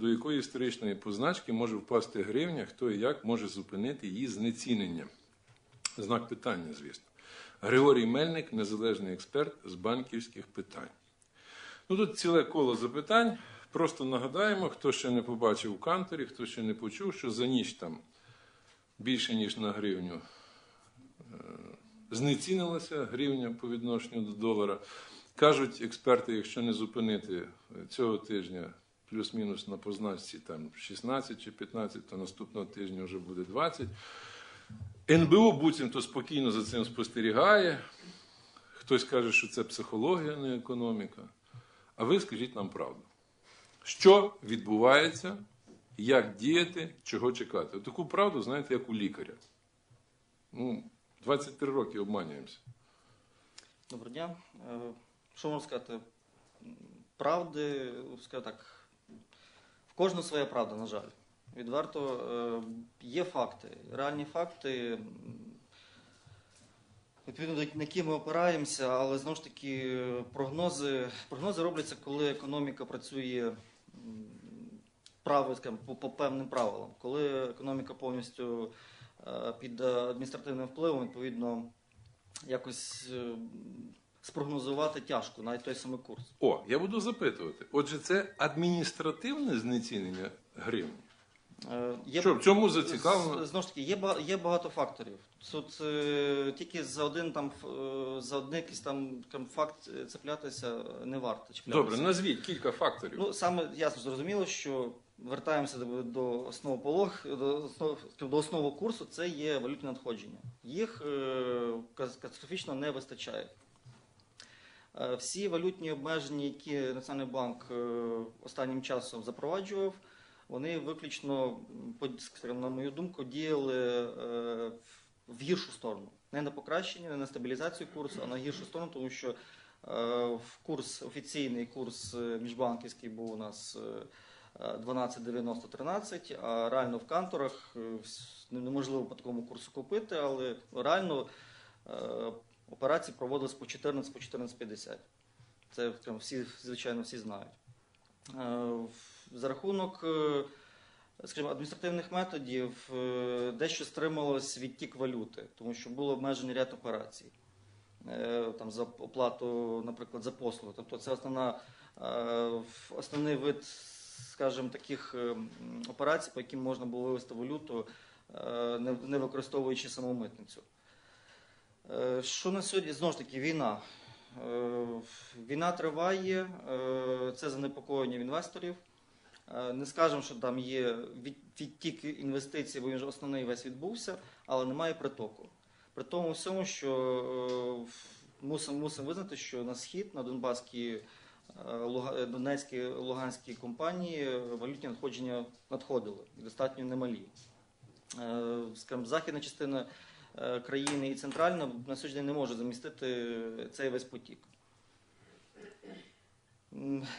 до якої історичної позначки може впасти гривня, хто і як може зупинити її знецінення. Знак питання, звісно. Григорій Мельник, незалежний експерт з банківських питань. Ну тут ціле коло запитань. Просто нагадаємо, хто ще не побачив у канторі, хто ще не почув, що за ніч там більше ніж на гривню е, знецінилася гривня по відношенню до долара. Кажуть експерти, якщо не зупинити цього тижня плюс-мінус на позначці там 16 чи 15, то наступного тижня вже буде 20. НБУ буцімто спокійно за цим спостерігає. Хтось каже, що це психологія, не економіка. А ви скажіть нам правду. Що відбувається, як діяти, чого чекати? Таку правду, знаєте, як у лікаря. Ну, 23 роки обманюємося. Доброго дня. Е, Що можна сказати? Правди, скажу так, в кожного своя правда, на жаль. Відверто е, є факти, реальні факти, відповідно на які ми опираємося, але знову ж таки прогнози, прогнози робляться, коли економіка працює скажімо, по, певним правилам. Коли економіка повністю е, під е, адміністративним впливом, відповідно, якось спрогнозувати тяжко, навіть той самий курс. О, я буду запитувати. Отже, це адміністративне знецінення гривні. Е, Є, Що в цьому зацікавлено? З- Знову ж таки, є, ба- є багато факторів. Тут е, тільки за один там ф- е, за один якийсь там, там факт е, цеплятися не варто чіплятися. Добре, назвіть кілька факторів. Ну саме ясно зрозуміло, що вертаємося до, до основополог, до основ до основного курсу. Це є валютні надходження. Їх е, катастрофічно не вистачає. Е, Всі валютні обмеження, які Національний банк е, останнім часом запроваджував, вони виключно, на мою думку, діяли е, в- гіршу сторону. Не на покращення, не на стабілізацію курсу, а на гіршу сторону, тому що курс офіційний курс міжбанківський був у нас е, 12,90-13, а реально в канторах е, неможливо по такому курсу купити, але реально операції проводились по 14 по 14,50. Це всі, звичайно, всі знають. Е, За рахунок, е, скажімо, адміністративних методів е, дещо стрималось відтік валюти, тому що було обмежений ряд операцій. Там за оплату, наприклад, за послуги. Тобто це основна, основний вид, скажімо, таких операцій, по яким можна було вивести валюту, не використовуючи саму митницю. Е, Що на сьогодні? Знову ж таки, війна. Е, Війна триває, е, це занепокоєння інвесторів. Не скажемо, що там є відтік інвестицій, бо він вже основний весь відбувся, але немає притоку. При тому всьому, що мусимо мусимо визнати, що на схід, на Донбаські, Донецькі, Луганські компанії валютні надходження надходили, достатньо немалі. Скажімо, західна частина країни і центральна на сьогодні не може замістити цей весь потік.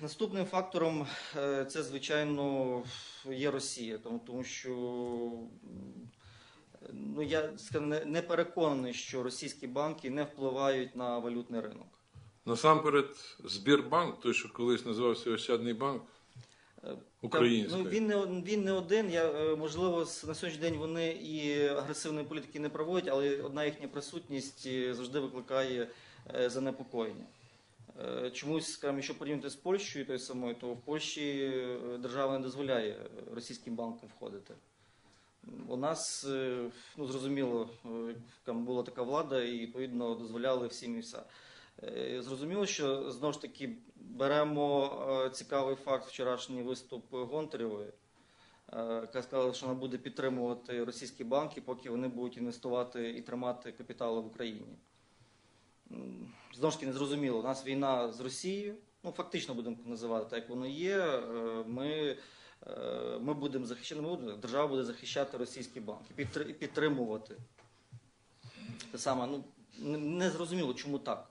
Наступним фактором е, це, звичайно, є Росія, тому, що ну, я не переконаний, що російські банки не впливають на валютний ринок. Насамперед, Збірбанк, той, що колись називався Ощадний банк Е, український. Ну, він, не, він не один. Я, е, можливо, на сьогоднішній день вони і агресивної політики не проводять, але одна їхня присутність е, завжди викликає занепокоєння. Чомусь, скажімо, якщо порівняти з Польщею той самою, то в Польщі держава не дозволяє російським банкам входити. У нас, ну зрозуміло, там була така влада і відповідно дозволяли всім і все. Е, Зрозуміло, що знову ж таки беремо е, цікавий факт вчорашній виступ Гонтарєвої, е, яка сказала, що вона буде підтримувати російські банки, поки вони будуть інвестувати і тримати капітали в Україні. Знову ж таки, незрозуміло. У нас війна з Росією, ну фактично будемо називати так, як воно є. Е, Ми, е, ми будемо захищати, ми будемо, держава буде захищати російські банки, підтримувати. Те саме, ну не- не чому так.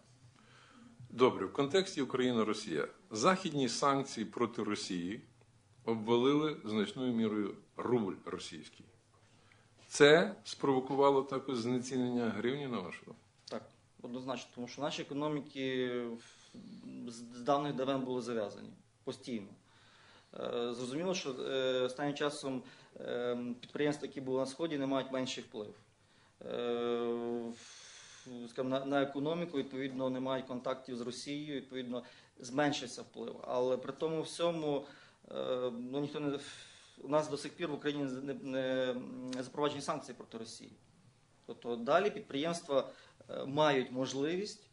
Добре, в контексті Україна-Росія. Західні санкції проти Росії обвалили значною мірою рубль російський. Це спровокувало також знецінення гривні, на думку? Так, однозначно, тому що наші економіки з давних давен були зав'язані постійно. Е, Зрозуміло, що е, останнім часом е, підприємства, які були на сході, не мають менший вплив. Е, на, на економіку, відповідно, не мають контактів з Росією, відповідно, зменшився вплив. Але при тому всьому е, ну, ніхто не у нас до сих пір в Україні не, не, не запроваджені санкції проти Росії. Тобто далі підприємства е, мають можливість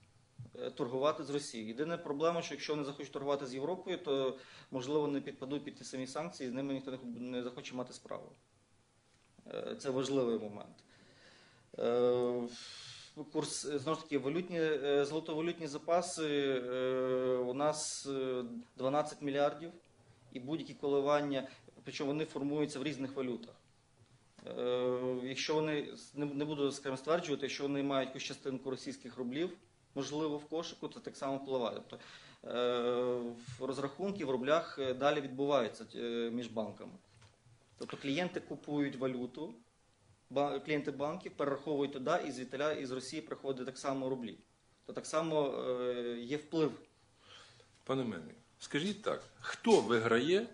торгувати з Росією. Єдина проблема, що якщо вони захочуть торгувати з Європою, то можливо не підпадуть під ті самі санкції, з ними ніхто не захоче мати справу. Це важливий момент. Курс е, знову ж таки валютні е, золотовалютні запаси е, у нас е, 12 мільярдів, і будь-які коливання, причому вони формуються в різних валютах. Якщо вони не буду скажімо, стверджувати, якщо вони мають якусь частинку російських рублів, можливо, в кошику, це так само впливає. Тобто розрахунки в рублях далі відбуваються між банками. Тобто клієнти купують валюту, клієнти банків перераховують туди, і звідтиля із Росії приходить так само рублі. То так само е, є вплив. Пане Мельник, скажіть так, хто виграє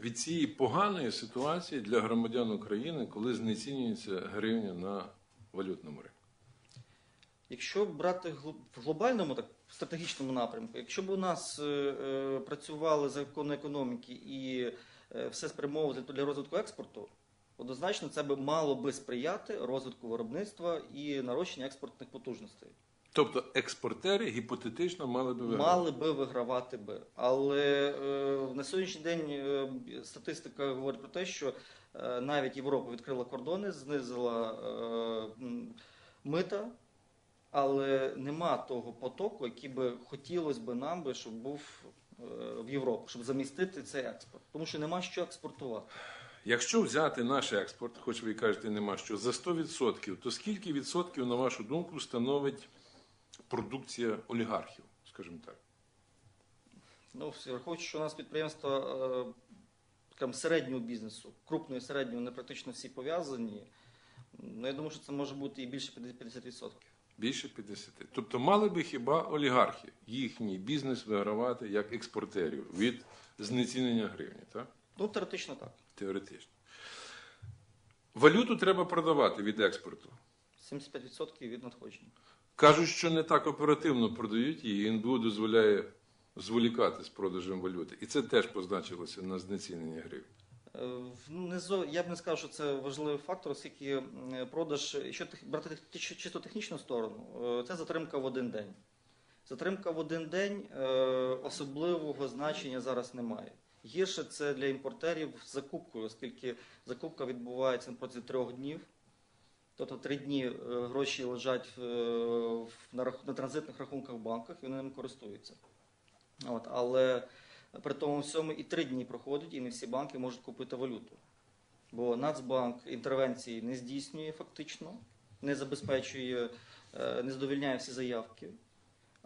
від цієї поганої ситуації для громадян України, коли знецінюється гривня на валютному ринку? Якщо брати в глобальному, так стратегічному напрямку, якщо б у нас е, е, працювали закони економіки і е, все спрямовувати для розвитку експорту, однозначно це би мало би сприяти розвитку виробництва і нарощення експортних потужностей. Тобто експортери гіпотетично мали би виграти. Мали би вигравати би. Але е, на сьогоднішній день е, статистика говорить про те, що е, навіть Європа відкрила кордони, знизила е, мита, але нема того потоку, який би хотілося би нам би, щоб був е, в Європу, щоб замістити цей експорт. Тому що нема що експортувати. Якщо взяти наш експорт, хоч ви кажете, нема що, за 100%, то скільки відсотків, на вашу думку, становить продукція олігархів, скажімо так? Ну, враховуючи, що у нас підприємства е, середнього бізнесу, крупного і середнього, вони практично всі пов'язані. Ну, я думаю, що це може бути і більше 50%. Більше 50. Тобто мали би хіба олігархи їхній бізнес вигравати як експортерів від знецінення гривні, так? Ну, теоретично так. Теоретично. Валюту треба продавати від експорту. 75% від надходження. Кажуть, що не так оперативно продають її, і НБУ дозволяє зволікати з продажем валюти. І це теж позначилося на знеціненні гривні. Е, в- не зо- я б не сказав, що це важливий фактор, оскільки е, продаж, якщо брати чисто технічну сторону, е, це затримка в один день. Затримка в один день е, особливого значення зараз немає. Гірше це для імпортерів з закупкою, оскільки закупка відбувається протягом трьох днів. Тобто три дні е, гроші лежать е, на, транзитних рахунках в банках і вони ними користуються. От, але при тому всьому і три дні проходять, і не всі банки можуть купити валюту. Бо Нацбанк інтервенції не здійснює фактично, не забезпечує, е, не задовільняє всі заявки.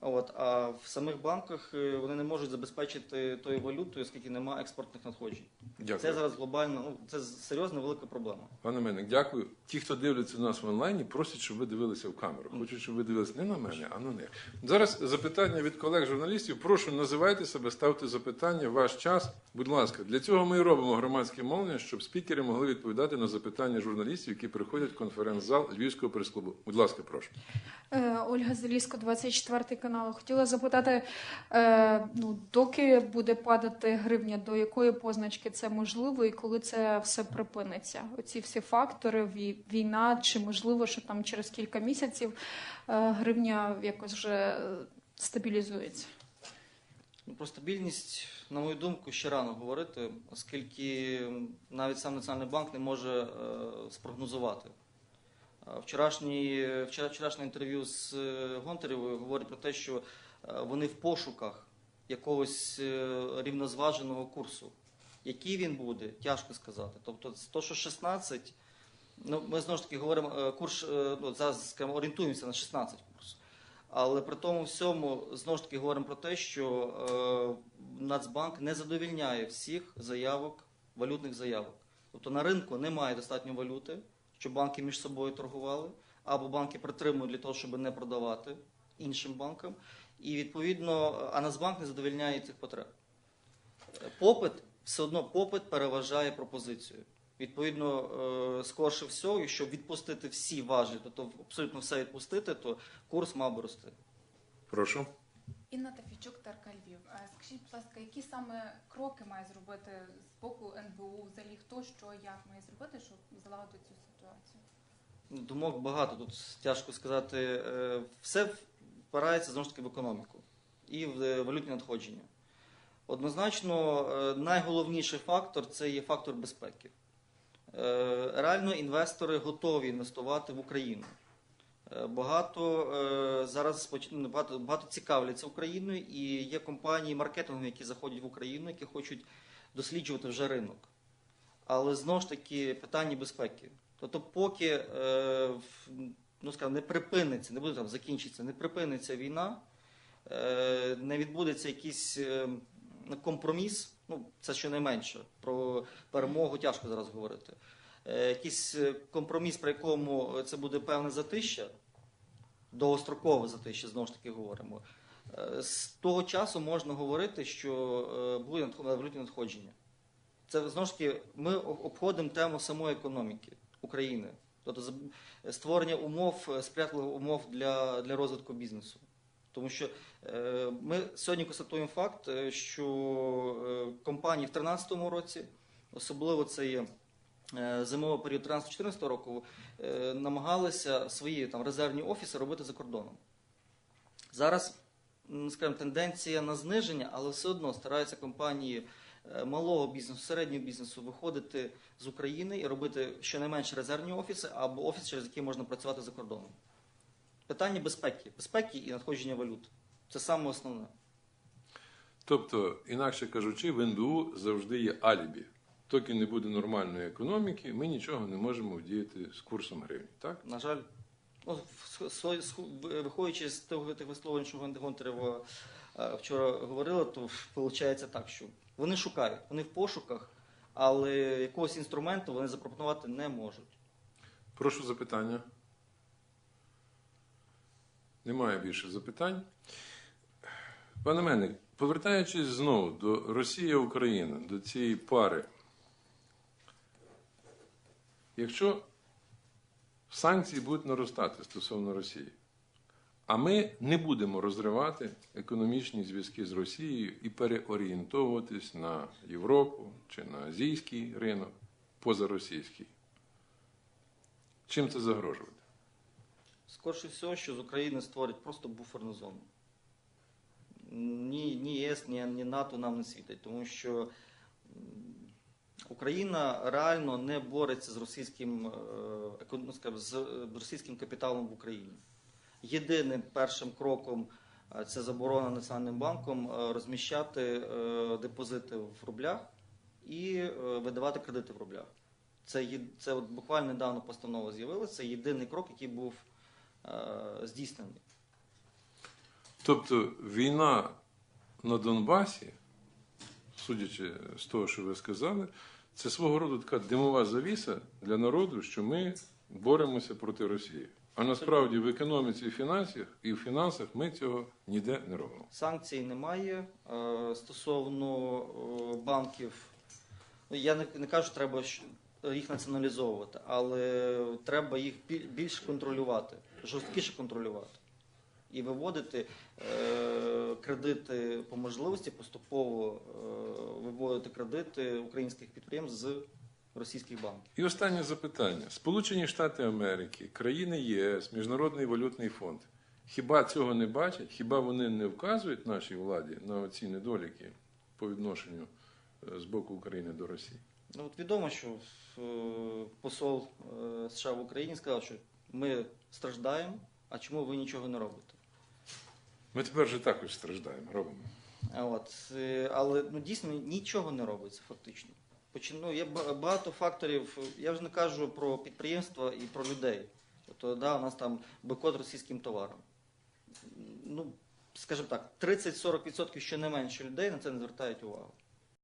От, а в самих банках е, вони не можуть забезпечити тою валютою, оскільки немає експортних надходжень. Дякую. Це зараз глобально, ну це серйозна велика проблема. Пане Менник, дякую. Ті, хто дивляться нас в онлайні, просять, щоб ви дивилися в камеру. Хочуть, щоб ви дивилися не на мене, а на них. Зараз запитання від колег-журналістів. Прошу, називайте себе, ставте запитання, ваш час. Будь ласка, для цього ми і робимо громадське мовлення, щоб спікери могли відповідати на запитання журналістів, які приходять в конференц-зал Львівського прес-клубу. Будь ласка, прошу. Е, Ольга Залізко, 24 канал. Хотіла запитати, е, ну, доки буде падати гривня, до якої позначки це можливо і коли це все припиниться? Оці всі фактори, вій- війна, чи можливо, що там через кілька місяців е, гривня якось вже стабілізується? Ну, про стабільність, на мою думку, ще рано говорити, оскільки навіть сам Національний банк не може е, спрогнозувати. Е, Вчорашній, вчора, вчорашнє інтерв'ю з е, Гонтарєвою говорить про те, що е, вони в пошуках якогось е, рівнозваженого курсу. Який він буде, тяжко сказати. Тобто, то, що 16, ну, ми знову ж таки говоримо, е, курс, е, ну, зараз скажімо, орієнтуємося на 16 курс. Але при тому всьому знову ж таки говоримо про те, що е, Нацбанк не задовільняє всіх заявок, валютних заявок. Тобто на ринку немає достатньо валюти, щоб банки між собою торгували, або банки притримують для того, щоб не продавати іншим банкам. І відповідно, а Нацбанк не задовільняє цих потреб. Попит все одно попит переважає пропозицію. Відповідно, е, скорше всього, щоб відпустити всі важелі, тобто абсолютно все відпустити, то курс мав би рости. Прошу. Інна Тафійчук, Терка Львів. Е, Скажіть, будь ласка, які саме кроки має зробити з боку НБУ, взагалі хто що як має зробити, щоб залагодити цю ситуацію? Думок багато, тут тяжко сказати. Е, Все впирається знову ж таки в економіку і в е, валютні надходження. Однозначно, е, найголовніший фактор це є фактор безпеки. Реально інвестори готові інвестувати в Україну. Багато зараз ну, багато, багато цікавляться Україною, і є компанії маркетингу, які заходять в Україну, які хочуть досліджувати вже ринок. Але знову ж таки питання безпеки. Тобто, поки е, ну, скажімо, не припиниться, не буде там закінчиться, не припиниться війна, е, не відбудеться якийсь е, компроміс, ну це щонайменше, про перемогу тяжко зараз говорити. Якийсь компроміс, при якому це буде певне затища, довгострокове затища, знову ж таки говоримо. З того часу можна говорити, що буде валютні надходження. Це знову ж таки ми обходимо тему самої економіки України, тобто створення умов, е, сприятливих умов для, для розвитку бізнесу. Тому що е, ми сьогодні констатуємо факт, е, що компанії в 2013 році, особливо це є зимовий період 13-14 року, намагалися свої там резервні офіси робити за кордоном. Зараз, скажімо, тенденція на зниження, але все одно стараються компанії малого бізнесу, середнього бізнесу виходити з України і робити щонайменше резервні офіси або офіс, через який можна працювати за кордоном. Питання безпеки, безпеки і надходження валют. Це саме основне. Тобто, інакше кажучи, в НБУ завжди є алібі. Доки не буде нормальної економіки, ми нічого не можемо вдіяти з курсом гривні. Так? На жаль, ну, виходячи з тих висловлень, що Гонтарева е, вчора говорила, то виходить так, що вони шукають, вони в пошуках, але якогось інструменту вони запропонувати не можуть. Прошу запитання. Немає більше запитань. Пане Мельник, повертаючись знову до Росія-Україна, до цієї пари. Якщо санкції будуть наростати стосовно Росії, а ми не будемо розривати економічні зв'язки з Росією і переорієнтовуватись на Європу чи на азійський ринок позаросійський. Чим це загрожувати? Скорше всього, що з України створять просто буферну зону. Ні, ні ЄС, ні, ні НАТО нам не світить, тому що Україна реально не бореться з російським, е, ну, скажімо, з е, російським капіталом в Україні. Єдиним першим кроком е, це заборона Національним банком е, розміщати е, депозити в рублях і видавати кредити в рублях. Це, це от буквально недавно постанова з'явилася. Це єдиний крок, який був здійснений. Тобто війна на Донбасі, судячи з того, що ви сказали, це свого роду така димова завіса для народу, що ми боремося проти Росії. А насправді в економіці і фінансах, і в фінансах ми цього ніде не робимо. Санкцій немає. Е, Стосовно е, банків, ну, я не, кажу, що треба їх націоналізовувати, але треба їх біль- більш контролювати, жорсткіше контролювати. І виводити е, кредити по можливості, поступово виводити кредити українських підприємств з російських банків. І останнє запитання: Сполучені Штати Америки, країни ЄС, Міжнародний валютний фонд. Хіба цього не бачать? Хіба вони не вказують нашій владі на ці недоліки по відношенню е, з боку України до Росії? Ну, от відомо, що е, посол е, США в Україні сказав, що ми страждаємо, а чому ви нічого не робите? Ми тепер же також страждаємо, робимо. От, але ну, дійсно нічого не робиться фактично. Ну, є багато факторів. Я вже не кажу про підприємства і про людей. Тобто, да, у нас там бойкот російським товаром. Ну, скажімо так, 30-40% менше людей на це не звертають увагу.